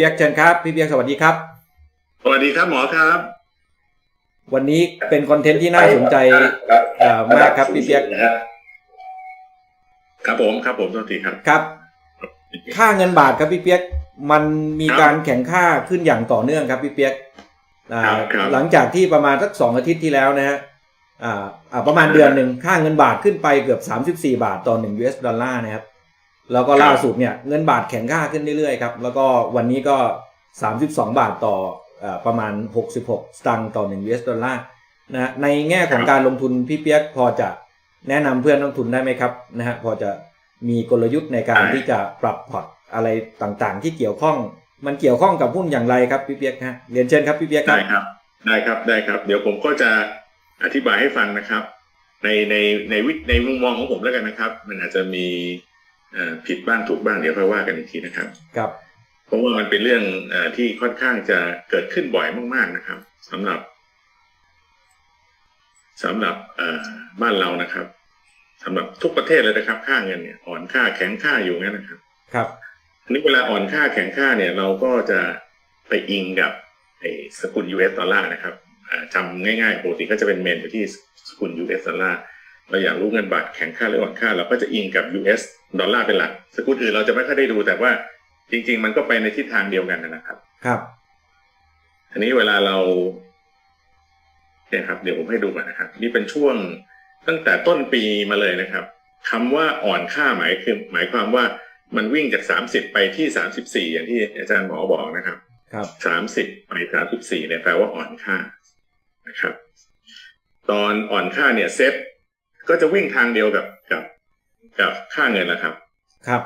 พี่เปียกเชิญครับ พี่เปียกสวัสดีครับ สวัสดีครับหมอครับ วันนี้เป็นคอนเทนต์ที่น่าสนใจเอ่อมากครับพี่เปียกครับผมครับผมโทษทีครับครับ ค่าเงินบาทครับพี่เปียกมันมีการแข่งค่าขึ้นอย่างต่อเนื่องครับพี่เปียกอ่าครับครับหลังจากที่ประมาณสักสองอาทิตย์ที่แล้วนะฮะอ่าอ่าประมาณเดือนหนึ่งค่าเงินบาทขึ้นไปเกือบ 34 บาทต่อ1 US ดอลลาร์นะครับ แล้วก็ล่าสุดเนี่ยเงินบาทแข็งค่าขึ้นเรื่อยๆครับแล้วก็วันนี้ก็ 32 บาทต่ออ่อประมาณ 66 สตางค์ต่อ1 US ดอลลาร์นะฮะในแง่ของการลงทุนพี่เปียกพอจะแนะนำเพื่อนลงทุนได้ไหมครับนะฮะพอจะมีกลยุทธ์ในการที่จะปรับพอร์ตอะไรต่างๆ ที่เกี่ยวข้องมันเกี่ยวข้องกับหุ้นอย่างไรครับพี่เปียกฮะเรียนเชิญครับพี่เปียกครัได้บครับได้ครับได้ครับ เดี๋ยวผมก็จะอธิบายให้ฟังนะครับ ในในในวิในมุมมองของผมแล้วกันนะครับ มันอาจจะมี ผิดบ้างถูกบ้างเดี๋ยวค่อยว่ากันอีกทีนะครับครับเพราะว่ามันเป็นเรื่องเออที่ค่อนข้างจะเกิดขึ้นบ่อยมาก ๆนะครับสำหรับสำหรับเอ่อบ้านเรานะครับสำหรับทุกประเทศเลยนะครับ ค่าเงินเนี่ยอ่อนค่าแข็งค่าอยู่งั้นนะครับ ครับอันนี้เวลาอ่อนค่าแข็งค่าเนี่ยเราก็จะไปอิงกับไอ้สกุล US ดอลลาร์นะครับอ่าจำง่ายๆปกติก็จะเป็นเมนอยู่ที่สกุล US ดอลลาร์เราอยากรู้เงินบาทแข็งค่าหรืออ่อนค่า เราก็จะอิงกับ US ดอลลาร์เป็นหลัก สกุลอื่นเราจะไม่ค่อยได้ดู แต่ว่าจริง ๆ มันก็ไปในทิศทางเดียวกันนะครับ ครับอันนี้เวลาเราเนี่ยครับ เดี๋ยวผมให้ดูก่อนนะครับ นี่เป็นช่วงตั้งแต่ต้นปีมาเลยนะครับคำว่าอ่อนค่าหมายคือ หมายความว่ามันวิ่งจากสามสิบไปที่สามสิบสี่อย่างที่อาจารย์หมอบอกนะครับ ครับสามสิบไปสามสิบสี่เนี่ยแปลว่าอ่อนค่านะครับ ตอนอ่อนค่าเนี่ยเซ็ตก็จะวิ่งทางเดียวกับกับ กับค่าเงินนะครับ ครับ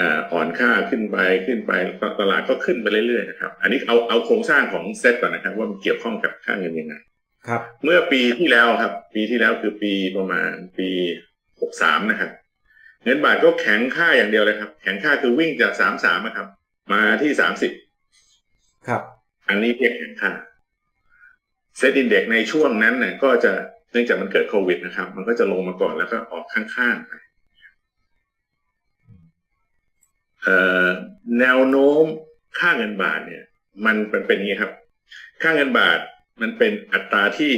อ่าอ่อนค่าขึ้นไปขึ้นไปตลาดก็ขึ้นไปเรื่อยๆนะครับ อันนี้เอาเอาโครงสร้างของเซ็ตก่อนนะครับ ว่ามันเกี่ยวข้องกับค่าเงินยังไงครับ เมื่อปีที่แล้วครับ ปีที่แล้วคือปีประมาณปีหกสามนะครับเงินบาทก็แข็งค่าอย่างเดียวเลยครับ แข็งค่าคือวิ่งจากสามสามครับ มาที่สามสิบครับ อันนี้เรียกแข็งค่าเซตอินเด็กในช่วงนั้นเนี่ยก็จะ เนื่องจากมันเกิดโควิดนะครับ มันก็จะลงมาก่อนแล้วก็ออกข้างๆไปเอ่อแนวโน้มค่าเงินบาทเนี่ย มันเป็นเป็นอย่างนี้ครับ ค่าเงินบาทมันเป็นอัตราที่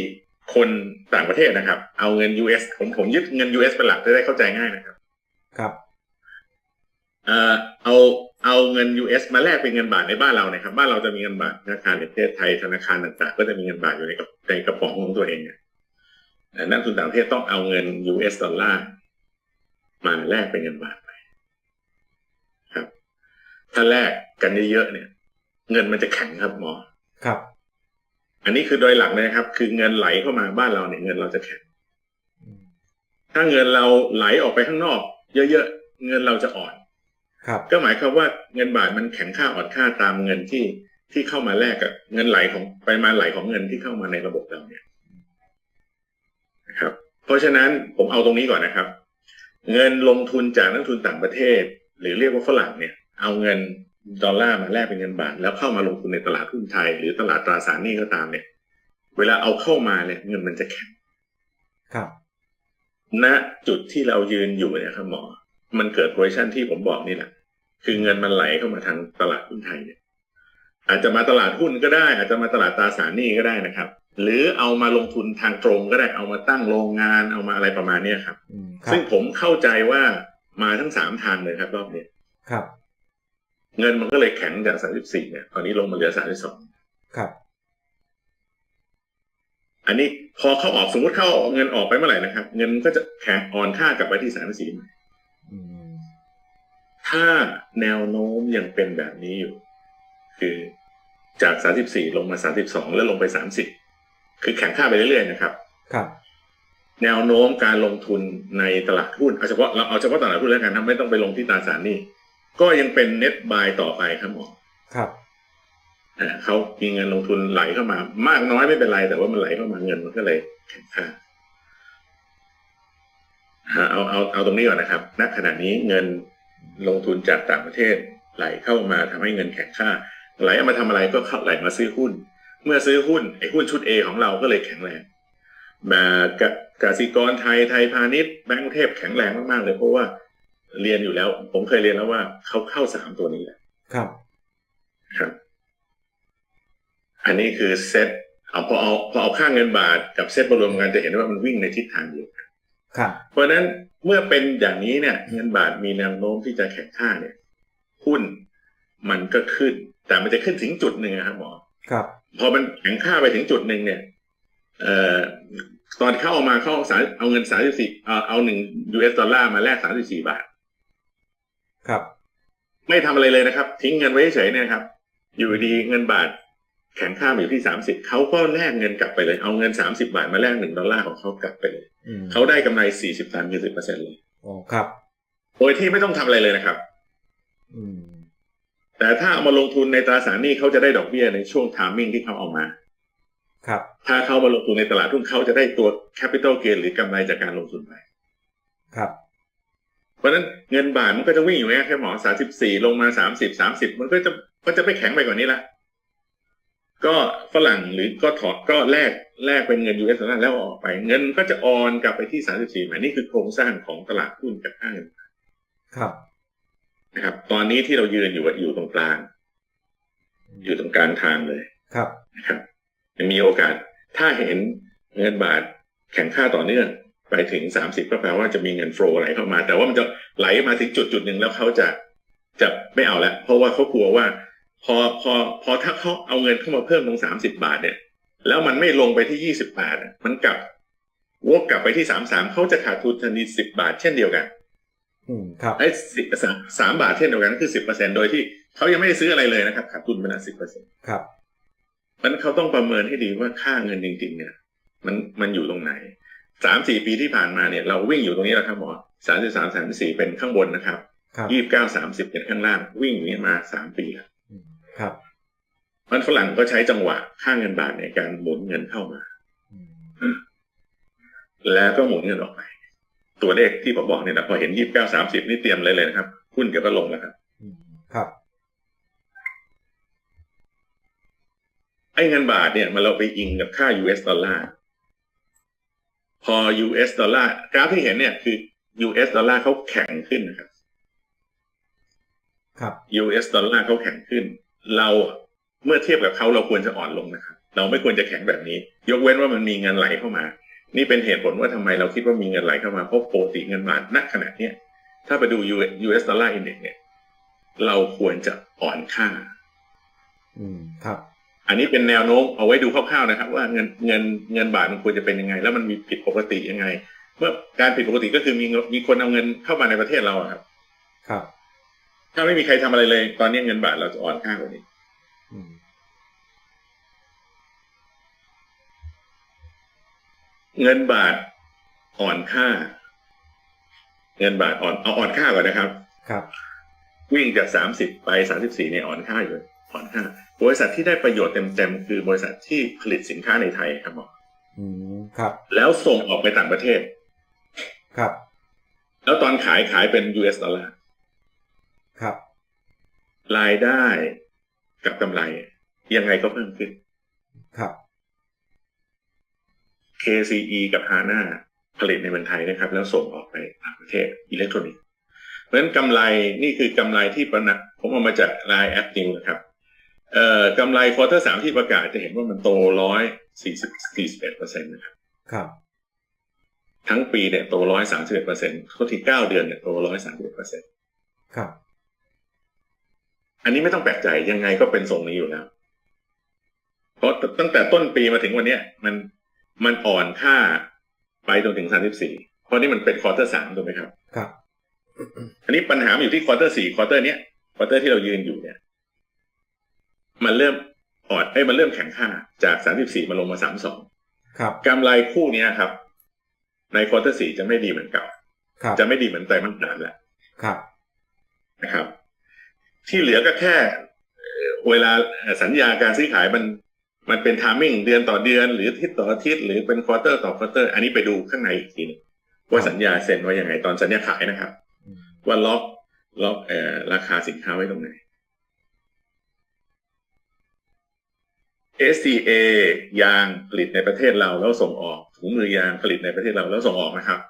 คนต่างประเทศนะครับ เอาเงิน US ผมผมยึดเงิน US เป็นหลักจะได้เข้าใจง่ายนะครับ ครับเอ่อเอาเอาเงิน US มาแลกเป็นเงินบาทในบ้านเรานะครับ บ้านเราจะมีเงินบาทธนาคารในประเทศไทยธนาคารต่างๆ ก็จะมีเงินบาทอยู่ในกระในกระป๋องของตัวเองเนี่ยแต่ นักลงทุนต่างประเทศต้องเอาเงิน US ดอลลาร์มาแลกเป็นเงินบาทไปครับ ถ้าแลกกันเยอะๆเนี่ย เงินมันจะแข็งครับหมอครับ อันนี้คือโดยหลักเลยนะครับ คือเงินไหลเข้ามาบ้านเราเนี่ยเงินเราจะแข็งถ้าเงินเราไหลออกไปข้างนอก เยอะๆเงินเราจะอ่อนครับ ก็หมายความว่าเงินบาทมันแข็งค่าอ่อนค่าตามเงินที่ที่เข้ามาแลกกับเงินไหลของปริมาณไหลของเงินที่เข้ามาในระบบเราเนี่ยนะครับ เพราะฉะนั้นผมเอาตรงนี้ก่อนนะครับ เงินลงทุนจากนักลงทุนต่างประเทศ หรือเรียกว่าฝรั่งเนี่ยเอาเงินดอลลาร์มาแลกเป็นเงินบาท แล้วเข้ามาลงทุนในตลาดหุ้นไทย หรือตลาดตราสารหนี้ก็ตามเนี่ย เวลาเอาเข้ามาเนี่ยเงินมันจะแข็งครับณจุดที่เรายืนอยู่เนี่ยครับหมอ มันเกิดโพซิชันที่ผมบอกนี่แหละคือเงินมันไหลเข้ามาทางตลาดหุ้นไทยเนี่ยอาจจะมาตลาดหุ้นก็ได้ อาจจะมาตลาดตราสารหนี้ก็ได้นะครับ หรือเอามาลงทุนทางตรงก็ได้เอามาตั้งโรงงานเอามาอะไรประมาณเนี้ยครับอืมครัซึ่บงผมเข้าใจว่ามาทั้งสามทางเลยครับรอบนี้ครับ เงินมันก็เลยแข็งจาก34เนี่ย ตอนนี้ลงมาเหลือ32ครับ อันนี้พอเข้าออกสมมติเข้าเงินออกไปเมื่อไหร่นะครับ เงินก็จะแข็งอ่อนค่ากลับไปที่34อืมถ้าแนวโน้มยังเป็นแบบนี้อยู่ คือจาก34ลงมา32แล้วลงไป30 คือแข็งค่าไปเรื่อยๆนะครับ ครับ แนวโน้มการลงทุนในตลาดหุ้นเอาเฉพาะเราเอาเฉพาะตลาดหุ้นแล้วกันนะไม่ต้องไปลงที่ตราสารหนี้ก็ยังเป็นเน็ตบายต่อไปครับหมอครับอ่าเขามีเงินลงทุนไหลเข้ามา มากน้อยไม่เป็นไร แต่ว่ามันไหลเข้ามาเงินมันก็เลยแข็งค่าอ่าเอาเอาเอาตรงนี้ก่อนนะครับ ณขณะนี้เงินลงทุนจากต่างประเทศไหลเข้ามาทำให้เงินแข็งค่า ไหลเอามาทำอะไรก็เข้าไหลมาซื้อหุ้น เมื่อซื้อหุ้นไอ้หุ้นชุด A ของเราก็เลยแข็งแรงมากกสิกรไทยไทยพาณิชย์แบงก์กรุงเทพแข็งแรงมากๆเลยเพราะว่าเรียนอยู่แล้ว ผมเคยเรียนแล้วว่าเขาเข้าสามตัวนี้แหละครับครับ อันนี้คือเซ็ตเอาพอเอาพอเอาค่าเงินบาทกับเซ็ตมารวมกันจะเห็นว่ามันวิ่งในทิศทางเดียวกันครับเพราะฉะนั้นเมื่อเป็นอย่างนี้เนี่ย เงินบาทมีแนวโน้มที่จะแข็งค่าเนี่ยหุ้นมันก็ขึ้น แต่มันจะขึ้นถึงจุดหนึ่งนะครับหมอ ครับพอมันแข็งค่าไปถึงจุดหนึ่งเนี่ย เอ่อตอนเข้ามาเข้าสามเอาเงินสามสิบสี่เอาเอาหนึ่ง US ดอลลาร์มาแลกสามสิบสี่บาท ครับ ไม่ทำอะไรเลยนะครับ ทิ้งเงินไว้เฉยๆเนี่ยครับ อยู่ดีเงินบาท แข็งค่ามาอยู่ที่สามสิบเขาก็แลกเงินกลับไปเลย เอาเงินสามสิบาทมาแลกหนึ่งดอลลาร์ของเขากลับไปเลยอืมเขาได้กำไรสี่สิบสามสิบเปอร์เซ็นต์เลยโอ้ครับ โดยที่ไม่ต้องทำอะไรเลยนะครับอืม แต่ถ้าเอามาลงทุนในตราสารหนี้เขาจะได้ดอกเบี้ยในช่วงทามมิ่งที่เขาเอามา ครับ ถ้าเขามาลงทุนในตลาดหุ้นเขาจะได้ตัว capital gain หรือกำไรจากการลงทุนไป ครับ เพราะฉะนั้นเงินบาทมันก็จะวิ่งอยู่แค่แค่หมอสามสิบสี่ลงมาสามสิบสามสิบมันก็จะก็จะไม่แข็งไปกว่านี้ละ ก็ฝรั่งหรือก็ถอดก็แลกแลกเป็นเงิน US ดอลลาร์แล้วเอาออกไป เงินก็จะออนกลับไปที่สามสิบสี่หมายนี่คือโครงสร้างของตลาดหุ้นกับค่าเงิน ครับ นะครับ ตอนนี้ที่เรายืนอยู่อะอยู่ตรงกลาง อยู่ตรงกลางทางเลยครับนะครับยังมีโอกาสถ้าเห็นเงินบาทแข็งค่าต่อเนื่องไปถึงสามสิบก็แปลว่าจะมีเงินโฟลไหลเข้ามา แต่ว่ามันจะไหลมาถึงจุดจุดหนึ่งแล้วเขาจะจะไม่เอาแล้วเพราะว่าเขากลัวว่า พอพอพอถ้าเขาเอาเงินเข้ามาเพิ่มตรงสามสิบาทเนี่ย แล้วมันไม่ลงไปที่ยี่สิบาทอะมันกลับวกกลับไปที่สามสามเขาจะขาดทุนทันทีสิบบาทเช่นเดียวกัน อืมครับไอ้สิสามสามบาทเช่นเดียวกันคือสิบเปอร์เซ็นโดยที่เขายังไม่ได้ซื้ออะไรเลยนะครับขาดทุนไปละสิบเปอร์เซ็นครับมันเขาต้องประเมินให้ดีว่าค่าเงินจริง ๆ เนี่ย มันมันอยู่ตรงไหนสามสี่ปีที่ผ่านมาเนี่ย เราวิ่งอยู่ตรงนี้แหละครับหมอสามสิบสามสามสี่เป็นข้างบนนะครับครับยี่สิบเก้าสามสิบเป็นข้างล่าง วิ่งอย่างนี้มาสามปีแล้วอืมครับมันฝรั่งก็ใช้จังหวะค่าเงินบาทในการหมุนเงินเข้ามาอืมแล้วก็หมุนเงินออกไป ตัวเลขที่ผมบอกเนี่ยนะพอเห็นยี่สิบเก้าสามสิบนี่เตรียมเลยเลยนะครับหุ้นเดี๋ยวก็ลงแล้วครับอืมครับไอ้เงินบาทเนี่ยมันเราไปอิงกับค่า US ดอลลาร์พอ US ดอลลาร์กราฟที่เห็นเนี่ยคือ US ดอลลาร์เขาแข็งขึ้นนะครับ ครับ US ดอลลาร์เขาแข็งขึ้น เราเมื่อเทียบกับเขาเราควรจะอ่อนลงนะครับ เราไม่ควรจะแข็งแบบนี้ ยกเว้นว่ามันมีเงินไหลเข้ามา นี่เป็นเหตุผลว่าทำไมเราคิดว่ามีเงินไหลเข้ามาเพราะปกติเงินบาทณขณะเนี้ยถ้าไปดู US ดอลลาร์อินเด็กเนี่ย เราควรจะอ่อนค่า อืมครับ อันนี้เป็นแนวโน้มเอาไว้ดูคร่าวๆนะครับ ว่าเงินเงินเงินบาทมันควรจะเป็นยังไง แล้วมันมีผิดปกติยังไง เมื่อการผิดปกติก็คือมีเงินมีคนเอาเงินเข้ามาในประเทศเราอะครับ ครับ ถ้าไม่มีใครทำอะไรเลย ตอนนี้เงินบาทเราจะอ่อนค่ากว่านี้ อืม เงินบาทอ่อนค่า เงินบาทอ่อนเอาอ่อนค่าก่อนนะครับ ครับ วิ่งจากสามสิบไปสามสิบสี่เนี่ยอ่อนค่าอยู่อ่อนค่า บริษัทที่ได้ประโยชน์เต็มๆคือบริษัทที่ผลิตสินค้าในไทยครับหมออืมครับ แล้วส่งออกไปต่างประเทศ ครับ แล้วตอนขายขายเป็น US ดอลลาร์ครับ รายได้กับกำไร ยังไงก็เพิ่มขึ้น ครับ KCE กับ HANA ผลิตในเมืองไทยนะครับ แล้วส่งออกไปต่างประเทศอิเล็กทรอนิกส์เพราะฉะนั้นกำไรนี่คือกำไรที่ประนักผมเอามาจากรายแอปนิวนะครับเอ่อกำไรควอเตอร์สามที่ประกาศจะเห็นว่ามันโตร้อยสี่สิบสี่สิบเอ็ดเปอร์เซ็นต์นะครับครับ ทั้งปีเนี่ยโตร้อยสามสิบเอ็ดเปอร์เซ็นต์เขาที่เก้าเดือนเนี่ยโตร้อยสามสิบเอ็ดเปอร์เซ็นต์ครับ อันนี้ไม่ต้องแปลกใจยังไงก็เป็นทรงนี้อยู่แล้ว เพราะตั้งแต่ต้นปีมาถึงวันเนี้ย มัน มันอ่อนค่าไปจนถึงสามสิบสี่เพราะนี่มันเป็นควอเตอร์สามถูกไหมครับ ครับ อันนี้ปัญหามันอยู่ที่ควอเตอร์สี่ควอเตอร์เนี้ยควอเตอร์ที่เรายืนอยู่เนี่ย มันเริ่มอ่อนเอ้ยมันเริ่มแข็งค่าจากสามสิบสี่มาลงมาสามสองครับกำไรคู่เนี้ยครับ ในควอเตอร์สี่จะไม่ดีเหมือนเก่าครับจะไม่ดีเหมือนไตรมาสสามแล้วครับนะครับ ที่เหลือก็แค่เอ่อเวลาสัญญาการซื้อขายมัน มันเป็นทามมิ่งเดือนต่อเดือนหรืออาทิตย์ต่ออาทิตย์หรือเป็นควอเตอร์ต่อควอเตอร์ อันนี้ไปดูข้างในอีกทีหนึงว่าสัญญาเซ็นไว้ยังไงตอนสัญญาขายนะครับอืมว่าล็อกล็อกเอ่อราคาสินค้าไว้ตรงไหน SCA ยางผลิตในประเทศเราแล้วส่งออกถุงมือยางผลิตในประเทศเราแล้วส่งออกนะครับ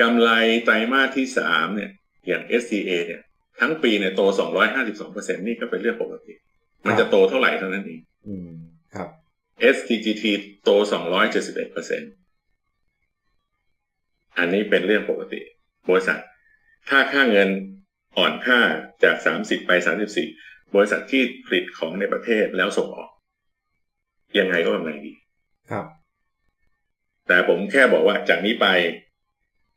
กำไรไตรมาสที่สามเนี่ยอย่าง SCA เนี่ยทั้งปีเนี่ยโต 252เปอร์เซ็นนี่ก็เป็นเรื่องปกติ มันจะโตเท่าไหร่เท่านั้นเองอืม ครับ STGT โต 271เปอร์เซ็นอันนี้เป็นเรื่องปกติ บริษัท ถ้าค่าเงินอ่อนค่าจาก 30 ไป 34 บริษัทที่ผลิตของในประเทศแล้วส่งออก ยังไงก็กำไรดี ครับ แต่ผมแค่บอกว่าจากนี้ไป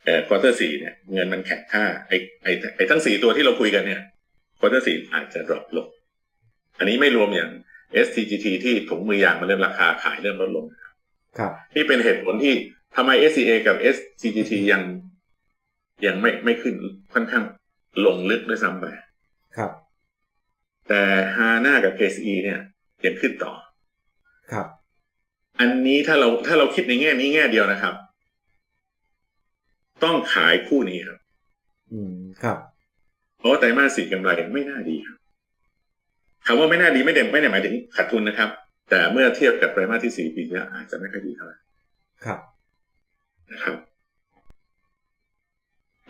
เอ่อควอเตอร์สี่เนี่ยเงินมันแข็งค่าไอ้ไอ้ไอ้ทั้งสี่ตัวที่เราคุยกันเนี่ยควอเตอร์สี่อาจจะดรอปลง อันนี้ไม่รวมอย่าง STGT ที่ถุงมือยางมันเริ่มราคาขายเริ่มลดลงครับนี่เป็นเหตุผลที่ทำไม SCA กับ SCGT ยังยังไม่ไม่ขึ้นค่อนข้างลงลึกด้วยซ้ำไปครับ แต่ฮาน่ากับ KCE เนี่ยยังขึ้นต่อครับ อันนี้ถ้าเราถ้าเราคิดในแง่นี้แง่เดียวนะครับ ต้องขายคู่นี้ครับ อืมครับ เพราะว่าไตรมาสสี่กำไรไม่น่าดีครับ คำว่าไม่น่าดีไม่ได้ไม่ได้หมายถึงขาดทุนนะครับ แต่เมื่อเทียบกับไตรมาสที่สี่ปีที่แล้วอาจจะไม่ค่อยดีเท่าไหร่ครับนะครับ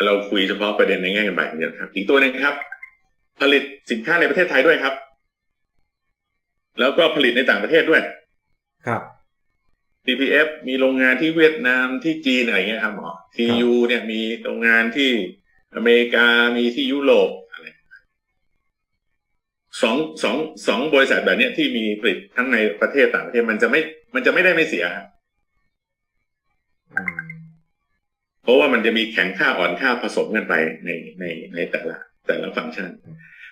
เราคุยเฉพาะประเด็นในแง่เงินบาทอย่างเดียวครับ อีกตัวหนึงครับ ผลิตสินค้าในประเทศไทยด้วยครับ แล้วก็ผลิตในต่างประเทศด้วยครับ TPF มีโรงงานที่เวียดนามที่จีนอะไรเงี้ยครับหมอ TU เนี่ยมีโรงงานที่อเมริกามีที่ยุโรปอะไร สองสองสองบริษัทแบบเนี้ยที่มีผลิตทั้งในประเทศต่างประเทศมันจะไม่ มันจะไม่ได้ไม่เสียครับอืมเพราะว่ามันจะมีแข็งค่าอ่อนค่าผสมกันไปในในในแต่ละแต่ละฟังก์ชัน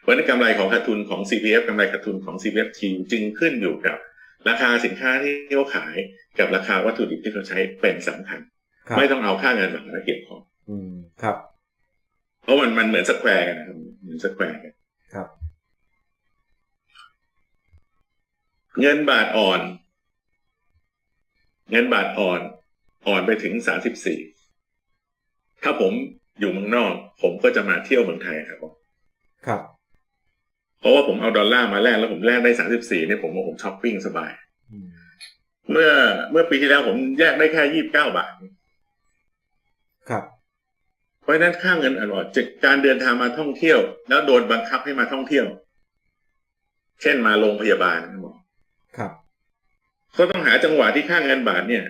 เพราะฉะนั้นกำไรของขาดทุนของ CPF กำไรขาดทุนของ CPFT จึงขึ้นอยู่กับ ราคาสินค้าที่เขาขายกับราคาวัตถุดิบที่เขาใช้เป็นสำคัญครับไม่ต้องเอาค่าเงินมาเกี่ยวข้องอืมครับ เพราะมันมันเหมือนสแควร์กันนะครับเหมือนสแควร์กัน เงินบาทอ่อน เงินบาทอ่อน อ่อนไปถึงสามสิบสี่ถ้าผมอยู่เมืองนอก ผมก็จะมาเที่ยวเมืองไทยครับครับ เพราะว่าผมเอาดอลลาร์มาแลกแล้วผมแลกได้สามสิบสี่เนี่ยผมว่าผมช้อปปิ้งสบายอืมเมื่อเมื่อปีที่แล้วผมแยกได้แค่ยี่บเก้าบาท ครับ เพราะฉะนั้นค่าเงินอ่อนจากการเดินทางมาท่องเที่ยว แล้วโดนบังคับให้มาท่องเที่ยว เช่นมาโรงพยาบาลนะหมอ ครับก็ต้องหาจังหวะที่ค่าเงินบาทเนี่ย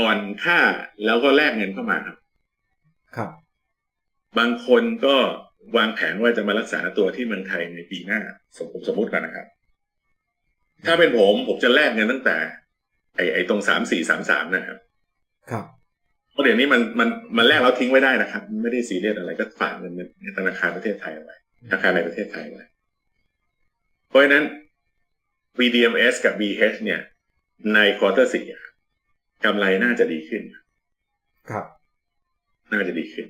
อ่อนค่าแล้วก็แลกเงินเข้ามาครับ ครับ บางคนก็วางแผนว่าจะมารักษาตัวที่เมืองไทยในปีหน้า สมผมสมมุติกันนะครับ ถ้าเป็นผมผมจะแลกเงินตั้งแต่ ไอไอตรงสามสี่สามสามนะครับ ครับเพราะเดี๋ยวนี้มันมันมันแลกแล้วทิ้งไว้ได้นะครับ ไม่ได้ซีเรียสอะไรก็ฝากเงินในธนาคารประเทศไทยเอาไว้ธนาคารในประเทศไทยไว้เพราะฉะนั้น VDMS กับ BH เนี่ย ในควอเตอร์สี่อะกำไรน่าจะดีขึ้น ครับ น่าจะดีขึ้น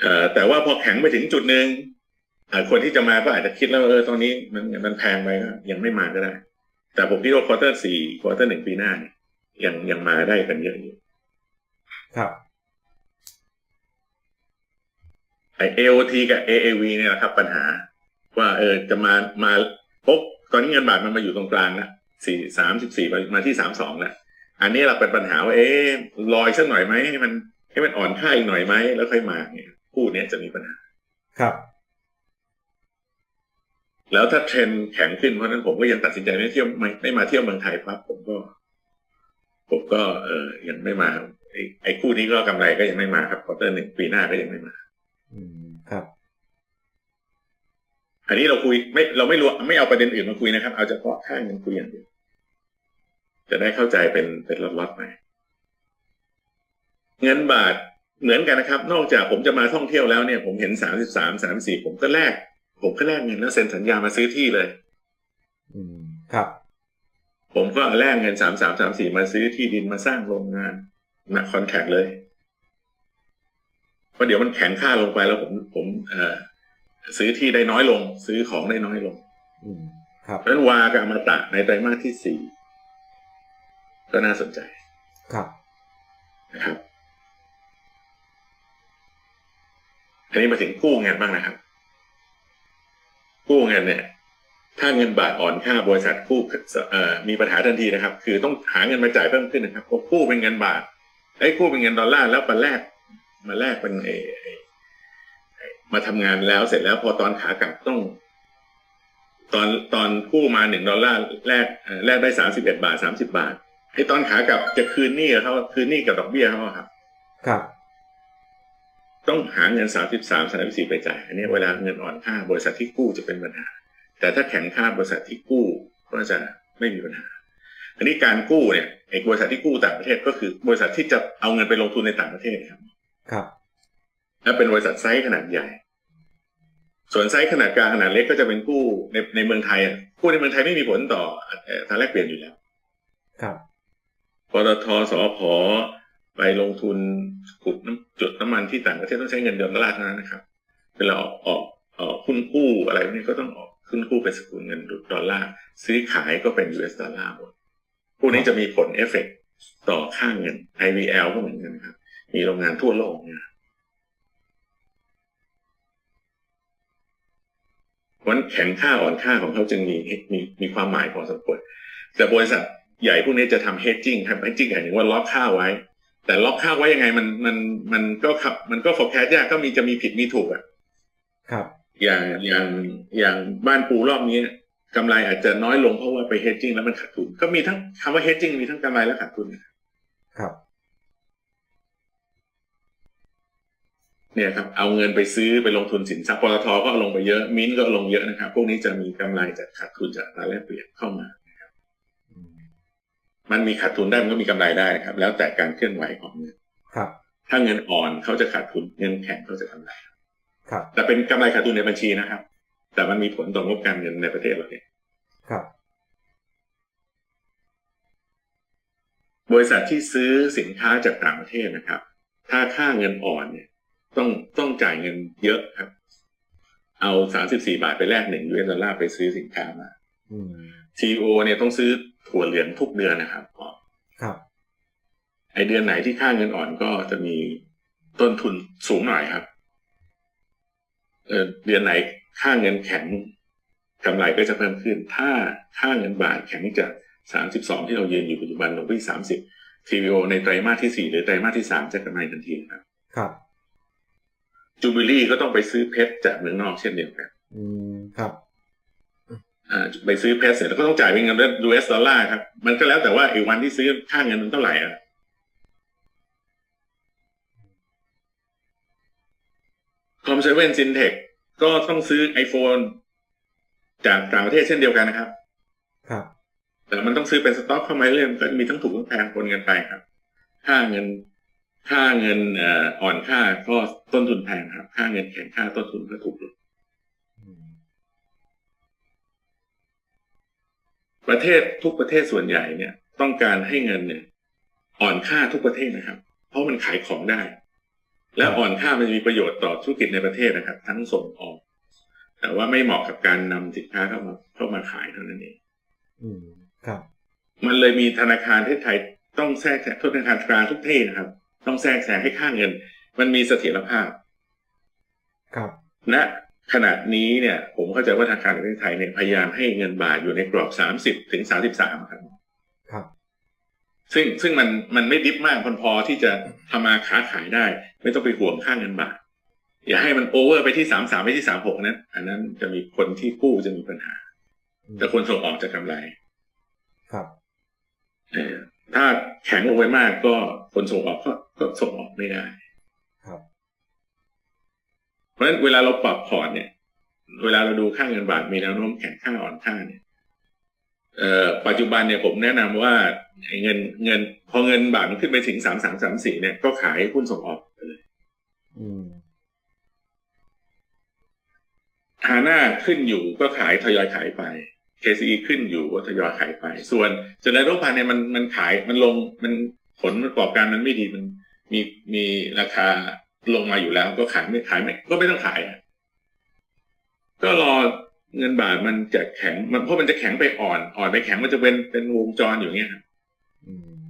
เอ่อแต่ว่าพอแข็งไปถึงจุดหนึ่งเอ่อคนที่จะมาก็อาจจะคิดแล้วว่าเออตอนนี้มันมันแพงไปก็ยังไม่มาก็ได้ แต่ผมคิดว่าควอเตอร์สี่ควอเตอร์หนึ่งปีหน้าเนี่ยยังยังมาได้กันเยอะอยู่ครับไอ AOT กับ AAV เนี่ยนะครับปัญหา ว่าเออจะมามาพบตอนนี้เงินบาทมันมาอยู่ตรงกลางแล้วสี่สามสิบสี่มาที่สามสองแล้วอันนี้เราเป็นปัญหาว่าเอ๊ะลอยสักหน่อยไหมให้มันให้มันอ่อนค่าอีกหน่อยไหมแล้วค่อยมาเนี่ยคู่เนี้ยจะมีปัญหาครับ แล้วถ้าเทรนด์แข็งขึ้นเพราะฉะนั้นผมก็ยังตัดสินใจไม่เที่ยวไม่ไม่มาเที่ยวเมืองไทยปั๊บผมก็ ผมก็ เออยังไม่มาไอ้ไอ้คู่นี้ก็กำไรก็ยังไม่มาครับควอเตอร์หนึ่งปีหน้าก็ยังไม่มา อืมครับ อันนี้เราคุยไม่เราไม่รวมไม่เอาประเด็นอื่นมาคุยนะครับ เอาเฉพาะค่าเงินคุยอย่างเดียวจะได้เข้าใจเป็นเป็นล็อตๆไปเงินบาทเหมือนกันนะครับ นอกจากผมจะมาท่องเที่ยวแล้วเนี่ย ผมเห็นสามสิบสามสามสี่ผมก็แลกผมก็แลกเงินแล้วเซ็นสัญญามาซื้อที่เลย อืมครับ ผมก็แลกเงินสามสามสามสี่มาซื้อที่ดินมาสร้างโรงงานมาคอนแทคเลยเพราะเดี๋ยวมันแข็งค่าลงไปแล้วผมผมเอ่อ ซื้อที่ได้น้อยลง ซื้อของได้น้อยลง อืมครับเพราะฉะนั้นวากับอมตะในไตรมาสที่สี่ก็น่าสนใจ ครับนะครับอันนี้มาถึงกู้เงินบ้างนะครับ กู้เงินเนี่ย ถ้าเงินบาทอ่อนค่าบริษัทกู้เอ่อมีปัญหาทันทีนะครับ คือต้องหาเงินมาจ่ายเพิ่มขึ้นนะครับเพราะกู้เป็นเงินบาทไอ้ยกู้เป็นเงินดอลลาร์แล้วมาแลกมาแลกเป็นเอเอ่อเอ่อ มาทำงานแล้วเสร็จแล้วพอตอนขากลับต้อง ตอนตอนกู้มาหนึ่งดอลลาร์แลกเอ่อแลกได้สามสิบเอ็ดบาทสามสิบาทไอ้ตอนขากลับจะคืนหนี้กับเขาคืนหนี้กับดอกเบี้ยเขาอะครับ ครับ ต้องหาเงินสามสิบสามสามสี่ไปจ่ายอันนี้เวลาเงินอ่อนค่าบริษัทที่กู้จะเป็นปัญหา แต่ถ้าแข็งค่าบริษัทที่กู้ก็จะไม่มีปัญหาอันนี้การกู้เนี่ยไอ้บริษัทที่กู้ต่างประเทศก็คือบริษัทที่จะเอาเงินไปลงทุนในต่างประเทศครับ ครับ และเป็นบริษัทไซส์ขนาดใหญ่ ส่วนไซส์ขนาดกลางขนาดเล็กก็จะเป็นกู้ในในเมืองไทยอะกู้ในเมืองไทยไม่มีผลต่อเอ่อทางแลกเปลี่ยนอยู่แล้วครับปตทสอพไปลงทุนขุดน้ำจุดน้ำมันที่ต่างประเทศต้องใช้เงินดอลลาร์เท่านั้นนะครับเวลาออกออกออกหุ้นกู้อะไรพวกนี้ก็ต้องออกขึ้นกู้เป็นสกุลเงินดอลลาร์ซื้อขายก็เป็น US ดอลลาร์หมดพวกนี้จะมีผลเอฟเฟกต่อค่าเงิน IVL ก็เหมือนกันครับ มีโรงงานทั่วโลกเนี่ย เพราะฉะนั้นแข็งค่าอ่อนค่าของเขาจึงมีมีมีความหมายพอสมควรแต่บริษัทใหญ่พวกนี้จะทำ hedging ทำ hedging หมายถึงว่าล็อกค่าไว้ แต่ล็อกค่าไว้ยังไงมันมันมันก็ขับมันก็ forecast ยากก็มีจะมีผิดมีถูกอะครับ อย่างอย่างอย่างบ้านปูรอบนี้กำไรอาจจะน้อยลงเพราะว่าไป hedging แล้วมันขาดทุนก็มีทั้งคำว่า hedging มีทั้งกำไรและขาดทุนครับ เนี่ยครับเอาเงินไปซื้อไปลงทุนสินทรัพย์ปตทก็เอาลงไปเยอะมิ้นท์ก็ลงเยอะนะครับ พวกนี้จะมีกำไรจากขาดทุนจากตราแลกเปลี่ยนเข้ามาอืมมันมีขาดทุนได้มันก็มีกำไรได้นะครับ แล้วแต่การเคลื่อนไหวของเงินครับ ถ้าเงินอ่อนเขาจะขาดทุนเงินแข็งเขาจะกำไรครับ แต่เป็นกำไรขาดทุนในบัญชีนะครับ แต่มันมีผลต่องบการเงินในประเทศเราเนี่ยครับ บริษัทที่ซื้อสินค้าจากต่างประเทศนะครับ ถ้าค่าเงินอ่อนเนี่ย ต้องต้องจ่ายเงินเยอะครับ เอาสามสิบสี่บาทไปแลกหนึ่งยูเอสดอลลาร์ไปซื้อสินค้ามาอืมทีโอเนี่ยต้องซื้อถั่วเหลืองทุกเดือนนะครับครับไอเดือนไหนที่ค่าเงินอ่อนก็จะมีต้นทุนสูงหน่อยครับเออเดือนไหนค่าเงินแข็งกำไรก็จะเพิ่มขึ้น ถ้าค่าเงินบาทแข็งจากสามสิบสองที่เรายืนอยู่ปัจจุบันลงไปสามสิบทีวีโอในไตรมาสที่สี่หรือไตรมาสที่สามจะกำไรทันทีครับ ครับ จูบิลี่ก็ต้องไปซื้อเพชรจากเมืองนอกเช่นเดียวกัน อืมครับอ่าไปซื้อเพชรเสร็จแล้วก็ต้องจ่ายเป็นเงินยูเอสดอลลาร์ครับ มันก็แล้วแต่ว่าไอ้วันที่ซื้อค่าเงินมันเท่าไหร่อะคอมเซเว่นซินเทคก็ต้องซื้อ iPhone จากต่างประเทศเช่นเดียวกันนะครับ ครับ แต่มันต้องซื้อเป็นสต็อกเข้ามาเรื่อยๆมันก็มีทั้งถูกทั้งแพงปนกันไปครับ ค่าเงิน ค่าเงินเอ่ออ่อนค่าก็ต้นทุนแพงครับ ค่าเงินแข็งค่าต้นทุนก็ถูกลงอืมประเทศทุกประเทศส่วนใหญ่เนี่ย ต้องการให้เงินเนี่ย อ่อนค่าทุกประเทศนะครับ เพราะมันขายของได้ และอ่อนค่ามันมีประโยชน์ต่อธุรกิจในประเทศนะครับ ทั้งส่งออก แต่ว่าไม่เหมาะกับการนำสินค้าเข้ามาเข้ามาขายเท่านั้นเองอืมครับ มันเลยมีธนาคารที่ไทยต้องแทรกแซงธนาคารกลางทุกที่นะครับ ต้องแทรกแซงให้ค่าเงิน มันมีเสถียรภาพ ครับณขณะนี้เนี่ย ผมเข้าใจว่าธนาคารแห่งประเทศไทยเนี่ยพยายามให้เงินบาทอยู่ในกรอบสามสิบถึงสามสิบสามครับ ครับ ซึ่งซึ่งมันมันไม่ดิฟมากพอพอที่จะทำมาค้าขายได้ ไม่ต้องไปห่วงค่าเงินบาท อย่าให้มันโอเวอร์ไปที่สามสามไปที่สามหกนั้น อันนั้นจะมีคนที่กู้จะมีปัญหา แต่คนส่งออกจะกำไร ครับเออถ้าแข็งลงไปมากก็คนส่งออกก็ก็ ส่งออกไม่ได้ครับ เพราะฉะนั้นเวลาเราปรับพอร์ตเนี่ย เวลาเราดูค่าเงินบาทมีแนวโน้มแข็งค่าอ่อนค่าเนี่ยเอ่อปัจจุบันเนี่ยผมแนะนำว่าไอ้เงินเงิน พอเงินบาทมันขึ้นไปถึงสามสามสามสี่เนี่ยก็ขายหุ้นส่งออกไปเลยอืมฮาน่าขึ้นอยู่ก็ขายทยอยขายไป KCE ขึ้นอยู่ก็ทยอยขายไป ส่วนจนในโลกพันเนี่ยมันมันขายมันลงมัน ผลประกอบการมันไม่ดีมันมีมีราคาลงมาอยู่แล้วก็ขายไม่ขายไม่ก็ไม่ต้องขายอะก็รอเงินบาทมันจะแข็ง มันเพราะมันจะแข็งไปอ่อน อ่อนไปแข็งมันจะเป็นเป็นวงจรอยู่เงี้ยครับอืม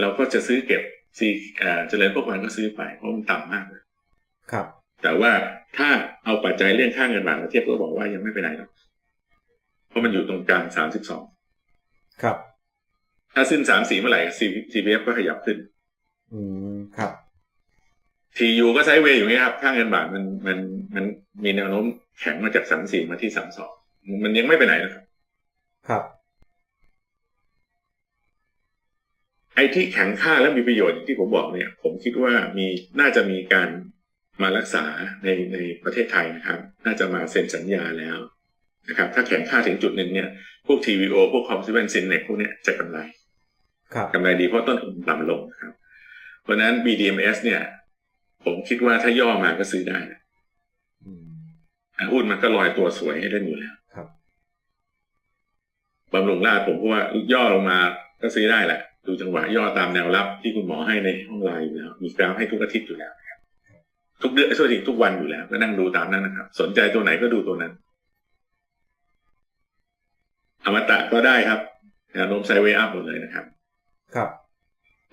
เราก็จะซื้อเก็บซีอ่าเจริญพวกมันก็ซื้อไปเพราะมันต่ำมากเลยครับ แต่ว่าถ้าเอาปัจจัยเรื่องค่าเงินบาทมาเทียบก็บอกว่ายังไม่ไปไหนหรอกเพราะมันอยู่ตรงกลางสามสิบสองครับ ถ้าขึ้นสามสี่เมื่อไหร่ CPF ก็ขยับขึ้น อืมครับ TU ก็ไซด์เวย์อยู่เงี้ยครับ ค่าเงินบาทมันมันมันมีแนวโน้มแข็งมาจากสามสี่มาที่สามสองมันยังไม่ไปไหนนะครับ ครับ ไอ้ที่แข็งค่าและมีประโยชน์อย่างที่ผมบอกเนี่ย ผมคิดว่ามีน่าจะมีการมารักษาในในประเทศไทยนะครับ น่าจะมาเซ็นสัญญาแล้วนะครับ ถ้าแข็งค่าถึงจุดหนึ่งเนี่ย พวก TVO พวก c o m s u m e r s i n เนี่ยพวกเนี้ยจะกำไรครับ กำไรดีเพราะต้นทุนต่ำลงนะครับ เพราะฉะนั้น BDMs เนี่ย ผมคิดว่าถ้าย่อมาก็ซื้อได้นะอืมอะหุ้นมันก็ลอยตัวสวยให้เล่นอยู่แล้วครับบำรุงราชผมก็ว่าย่อลงมาก็ซื้อได้แหละ ดูจังหวะย่อตามแนวรับที่คุณหมอให้ในห้องไลน์อยู่แล้ว มีกราฟให้ทุกอาทิตย์อยู่แล้วนะครับทุกเดือนช่วยทีทุกวันอยู่แล้ว ก็นั่งดูตามนั้นนะครับ สนใจตัวไหนก็ดูตัวนั้น อมตะก็ได้ครับแนวโน้มไซด์เวย์อัพหมดเลยนะครับ ครับ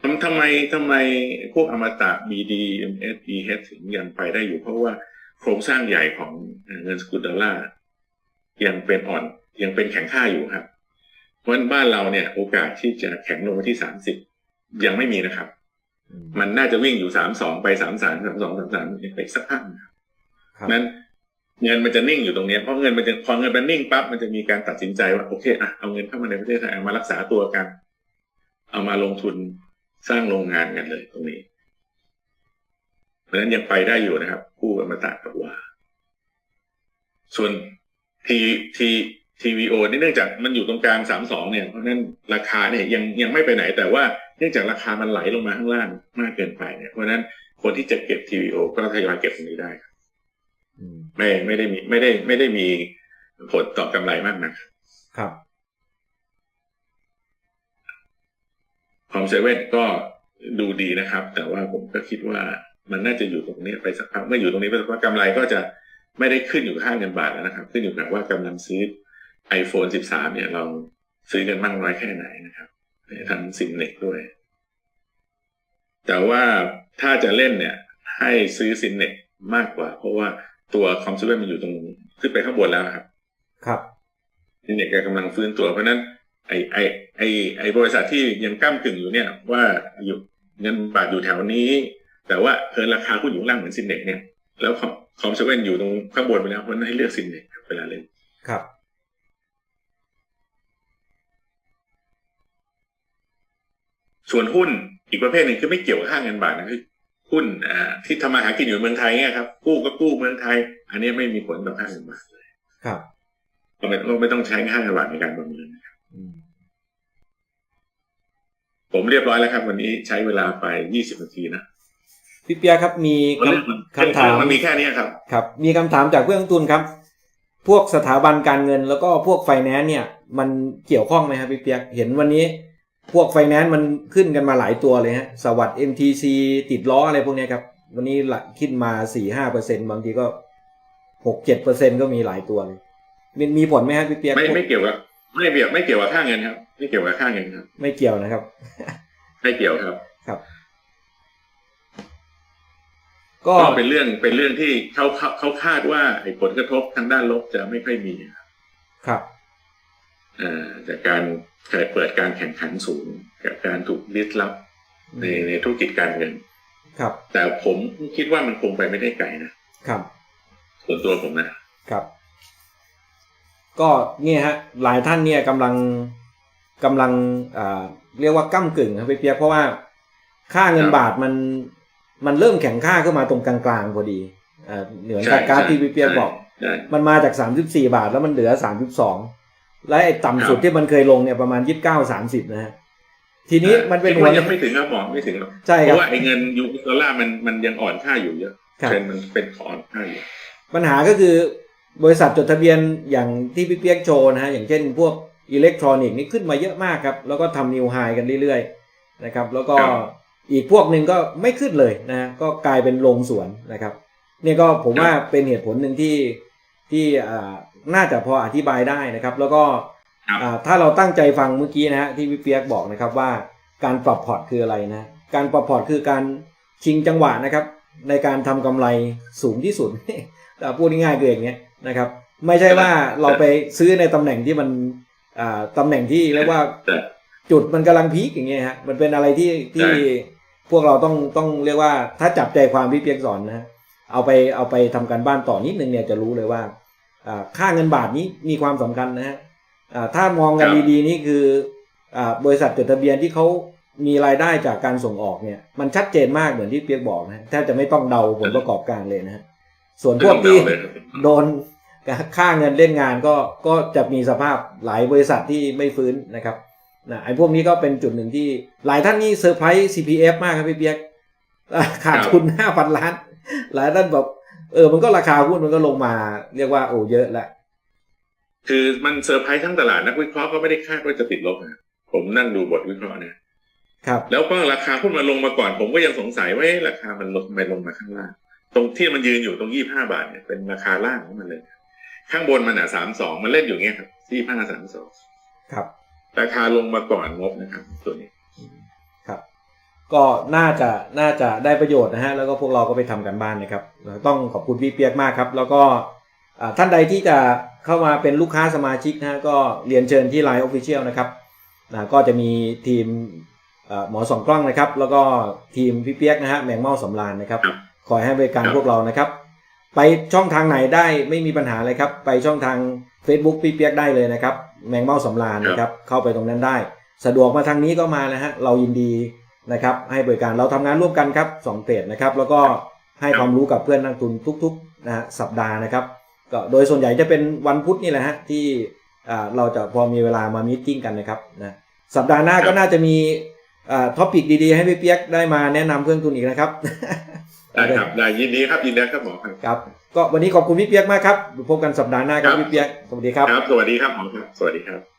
ทำทำไมทำไมพวกอมตะ BD MS EH ถึงยังไปได้อยู่เพราะว่าโครงสร้างใหญ่ของเงินสกุลดอลลาร์ยังเป็นอ่อนยังเป็นแข็งค่าอยู่ครับเพราะฉะนั้นบ้านเราเนี่ย โอกาสที่จะแข็งลงมาที่สามสิบยังไม่มีนะครับอืมมันน่าจะวิ่งอยู่สามสองไปสามสามสามสองสามสามไปอีกสักพักนะครับครับนั้นเงินมันจะนิ่งอยู่ตรงเนี้ยเพราะเงินมันจะพอเงินมันนิ่งปั๊บมันจะมีการตัดสินใจว่าโอเคอะเอาเงินเข้ามาในประเทศไทยเอามารักษาตัวกัน เอามาลงทุนสร้างโรงงานกันเลยตรงนี้ เพราะฉะนั้นยังไปได้อยู่นะครับ คู่อมตะกับวาส่วนทีทีทีวีโอนี่เนื่องจากมันอยู่ตรงกลางสามสองเนี่ยเพราะฉะนั้นราคาเนี่ยยังยังไม่ไปไหน แต่ว่าเนื่องจากราคามันไหลลงมาข้างล่างมากเกินไปเนี่ย เพราะฉะนั้นคนที่จะเก็บทีวีโอก็ทยอยเก็บตรงนี้ได้ครับอืมไม่ไม่ได้มีไม่ได้ไม่ได้มีผลต่อกำไรมากนะครับ ครับคอมเซเว่นก็ดูดีนะครับ แต่ว่าผมก็คิดว่ามันน่าจะอยู่ตรงนี้ไปสักพักเมื่ออยู่ตรงนี้ไปสักพักกำไรก็จะไม่ได้ขึ้นอยู่กับค่าเงินบาทแล้วนะครับ ขึ้นอยู่กับว่ากำลังซื้อ iPhone 13 เนี่ยเราซื้อกันมากน้อยแค่ไหนนะครับทางซิมเน็กด้วย แต่ว่าถ้าจะเล่นเนี่ย ให้ซื้อซินเน็กมากกว่า เพราะว่าตัวคอมเซเว่นมันอยู่ตรงขึ้นไปข้างบนแล้วครับ ครับซินเน็กกำลังฟื้นตัวเพราะฉะนั้น ไอไอไอไอบริษัทที่ยังก้ากึ่งอยู่เนี่ย ว่าอยู่เงินบาทอยู่แถวนี้ แต่ว่าเพิ่นราคาหุ้นอยู่ข้างล่างเหมือนซินเน็กเนี่ย แล้วคอมเซเว่นอยู่ตรงข้างบนไปแล้วเพราะฉะนั้นให้เลือกซินเน็กเวลาเล่นครับส่วนหุ้นอีกประเภทหนึ่งคือไม่เกี่ยวกับค่าเงินบาทนะคือหุ้นอ่าที่ทำมาหากินอยู่เมืองไทยเนี่ยครับกู้ก็กู้เมืองไทย อันนี้ไม่มีผลต่อค่าเงินบาทเลยครับเราไม่เราไม่ต้องใช้ค่าเงินบาทในการประเมินอืม ผมเรียบร้อยแล้วครับ วันนี้ใช้เวลาไปยี่สิบนาทีนะพี่เปียครับมีเรื่องคำคำถามมันมีแค่นี้ครับครับ มีคำถามจากเพื่อนลงทุนครับ พวกสถาบันการเงินแล้วก็พวกไฟแนนซ์เนี่ย มันเกี่ยวข้องไหมครับพี่เปียกเห็นวันนี้ พวกไฟแนนซ์มันขึ้นกันมาหลายตัวเลยฮะสวัสด์ MTC ติดล้ออะไรพวกเนี้ยครับ วันนี้ละขึ้นมาสี่ห้าเปอร์เซ็นบางทีก็หกเจ็ดเปอร์เซ็นก็มีหลายตัวเลย มีมีผลไหมครับพี่เปียกไม่ไม่เกี่ยวกับไม่เกี่ยวไม่เกี่ยวกับค่าเงินครับ ไม่เกี่ยวกับค่าเงินครับ ไม่เกี่ยวนะครับ ไม่เกี่ยวครับ ครับ ก็ก็เป็นเรื่องเป็นเรื่องที่เขาเขาเขาคาดว่าไอ้ผลกระทบทางด้านลบจะไม่ค่อยมีครับเอ่อจากการเกิดเปิดการแข่งขันสูงกับการถูกลิดลับในในธุรกิจการเงิน ครับ แต่ผมคิดว่ามันคงไปไม่ได้ไกลนะครับส่วนตัวผมนะครับ ก็เนี่ยฮะ หลายท่านเนี่ยกำลัง กำลังอ่าเรียกว่าก้ากึ่งครับพี่เปียกเพราะว่าค่าเงินบาทมันมันเริ่มแข็งค่าขึ้นมาตรงกลางๆพอดีอ่าเหนือจากการที่พี่เปียกบอกใช่มันมาจาก34บาทแล้วมันเหลือ32และไอ้ต่ำสุดที่มันเคยลงเนี่ยประมาณ29 30นะฮะทีนี้มันเป็นคิดหัวว่ายังไม่ถึงครับหมอไม่ถึงหรอกใช่เพครับราะว่าไอ้เงินยูเอสดอลลาร์มันมันยังอ่อนค่าอยู่เยอะครับเทรนด์มันเป็นของอ่อนค่าอยู่ปัญหาก็คือบริษัทจดทะเบียนอย่างที่พี่เปียกโชว์นะฮะอย่างเช่นพวก อิเล็กทรอนิกส์นี่ขึ้นมาเยอะมากครับ แล้วก็ทำนิวไฮกันเรื่อยๆนะครับแล้วก็ครับอีกพวกหนึ่งก็ไม่ขึ้นเลยนะฮะก็กลายเป็นลงสวนนะครับนี่ก็ผมว่าเป็นเหตุผลหนึ่งที่ที่อ่าน่าจะพออธิบายได้นะครับ แล้วก็ครับอ่าถ้าเราตั้งใจฟังเมื่อกี้นะฮะที่พี่เปียกบอกนะครับว่าการปรับพอร์ตคืออะไรนะการปรับพอร์ตคือการชิงจังหวะนะครับ ในการทำกำไรสูงที่สุดแต่พูดง่ายๆคืออย่างเงี้ยนะครับ ไม่ใช่ว่าเราไปซื้อในตำแหน่งที่มัน อ่าตำแหน่งที่เรียกว่าแต่จุดมันกำลังพีคอย่างเงี้ยฮะมันเป็นอะไรที่ที่ใช่พวกเราต้องต้องเรียกว่า ถ้าจับใจความพี่เปียกสอนนะเอาไปเอาไปทำการบ้านต่อนิดนึงเนี่ยจะรู้เลยว่าอ่าค่าเงินบาทนี้มีความสำคัญนะฮะอ่าถ้ามองกันครับดีๆนี่คืออ่าบริษัทจดทะเบียนที่เขามีรายได้จากการส่งออกเนี่ย มันชัดเจนมากเหมือนที่เปียกบอกนะแทบจะไม่ต้องเดาผลประกอบการเลยนะฮะส่วนพวกที่ไม่ต้องเดาเลยครับโดน ค่าเงินเล่นงานก็ก็จะมีสภาพหลายบริษัทที่ไม่ฟื้นนะครับนะไอ้พวกนี้ก็เป็นจุดหนึ่งที่หลายท่านนี่เซอร์ไพรส์ CPF มากครับพี่เปียกอะขาดทุนห้าพันล้าน หลายท่านแบบเออมันก็ราคาหุ้นมันก็ลงมา เรียกว่าโอ้เยอะแล้วคือมันเซอร์ไพรส์ทั้งตลาดนักวิเคราะห์ก็ไม่ได้คาดว่าจะติดลบนะผมนั่งดูบทวิเคราะห์นะครับ แล้วก็ราคาหุ้นมันลงมาก่อน ผมก็ยังสงสัยว่าเอ๊ะราคามันลงทำไมลงมาข้างล่างตรงที่มันยืนอยู่ตรงยี่ห้าบาทเนี่ยเป็นราคาล่างของมันเลย ข้างบนมันอะสามสองมันเล่นอยู่อย่างเงี้ยครับยี่ห้าสามสองครับ ราคาลงมาก่อนงบนะครับ ตัวนี้ครับ ก็น่าจะน่าจะได้ประโยชน์นะฮะ แล้วก็พวกเราก็ไปทำกันบ้านนะครับ ต้องขอบคุณพี่เปียกมากครับ แล้วก็อ่าท่านใดที่จะเข้ามาเป็นลูกค้าสมาชิกนะฮะก็เรียนเชิญที่ Line Official นะครับนะก็จะมีทีมอ่าหมอสองกล้องนะครับ แล้วก็ทีมพี่เปียกนะฮะแมงเม่าสำรานนะครับครับคอยให้บริการครับพวกเรานะครับ ไปช่องทางไหนได้ไม่มีปัญหาเลยครับ ไปช่องทาง Facebook พี่เปียกได้เลยนะครับ แมงเม่าสำรานนะครับ เข้าไปตรงนั้นได้ สะดวกมาทางนี้ก็มานะฮะเรายินดีนะครับ ให้บริการเราทำงานร่วมกันครับสองเพจนะครับ แล้วก็ให้ความรู้กับเพื่อนนักทุนทุกๆนะฮะสัปดาห์นะครับ ก็โดยส่วนใหญ่จะเป็นวันพุธนี่แหละฮะที่อ่าเราจะพอมีเวลามามีตติ้งกันนะครับนะสัปดาห์หน้าก็น่าจะมีอ่าท็อปิกดีๆ ให้พี่เปียกได้มาแนะนำเพื่อนทุนอีกนะครับ ได้ครับได้ยินดีครับยินดีครับหมอครับครับก็วันนี้ขอบคุณพี่เปียกมากครับพบกันสัปดาห์หน้าครับครับพี่เปียกสวัสดีครับครับ สวัสดีครับหมอครับสวัสดีครับ